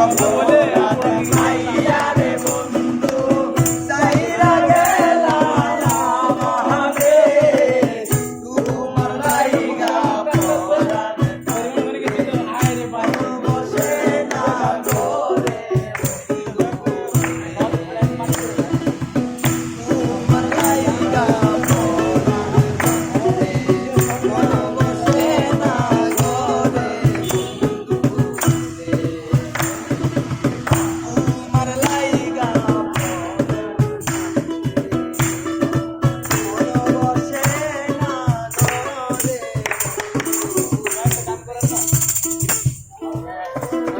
বলে